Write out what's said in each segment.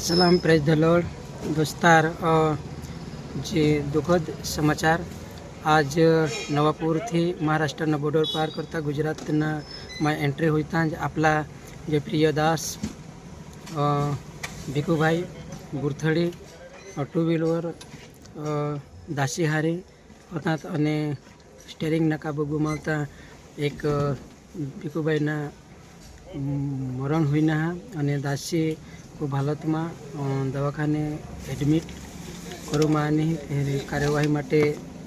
સલામ press the lord દોસ્તાર અ, જે દુઃખદ સમાચાર આજ નવાપુરથી મહારાષ્ટ્રના બોર્ડર પાર કરતા ગુજરાતના માં એન્ટ્રી હોતા જ આપલા જે પ્રિય દાસ અ, ભીખુભાઈ ગુરથડી અ, ટુ વ્હીલર અ, દાસીહારી હતા અને સ્ટેરિંગના કાબુ ગુમાવતા એક અ, ભીખુભાઈના મરણ હોઈના અને દાસી હાલતમાં દવાખાને એડમિટ કરવામાં આની કાર્યવાહી માટે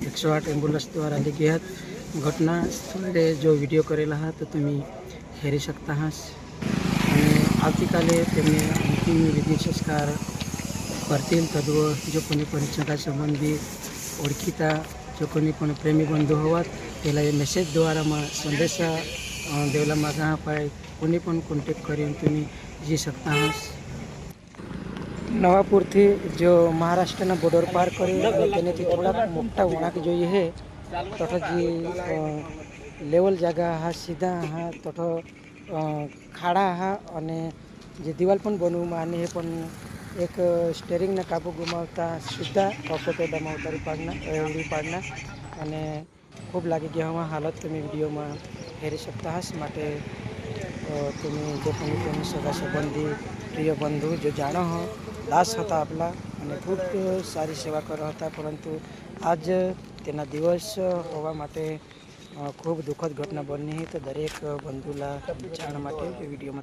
એકસો આઠ એમ્બ્યુલન્સ દ્વારા લઈ ગયા ઘટના સ્થળે જો વીડિયો કરેલા હતા, તો તમે હેરી શકતા હશ. અને આવતીકાલે તેમને અંતિમ વિધિ સંસ્કાર કરતીલ તદ્વ જો કોની પણ સગા સંબંધી ઓળખીતા, જો કોની પણ પ્રેમી બંધુ હોવાત પહેલાં એ મેસેજ દ્વારામાં સંદેશા દેવલા માગા અપાય. કોને પણ કોન્ટેક કરી તમે જી શકતા હશ. નવાપુરથી જો મહારાષ્ટ્રના બોર્ડર પાર કરી અને તેનાથી થોડાક મોટા વણાક જોઈએ તથા જે લેવલ જાગા હા, સીધા હા તથા ખાડા હા, અને જે દિવાલ પણ બનવું અને એ પણ એક સ્ટેરિંગના કાબુ ગુમાવતા, સીધા ઓપોટેડામાં ઉતારી પાડના ઉડી પાડના, અને ખૂબ લાગી ગયા હાલત તમે વિડીયોમાં હેરી શકતા હશ. માટે તમે જે પણ સગા સંબંધી, પ્રિય બંધુ, જો જાણો હો દાસ હતા આપલા અને ખૂબ સારી સેવા કર્યા હતા, પરંતુ આજ તેના દિવસ હોવા માટે ખૂબ દુઃખદ ઘટના બની. તો દરેક બંધુલા જાણ માટે વિડીયોમાં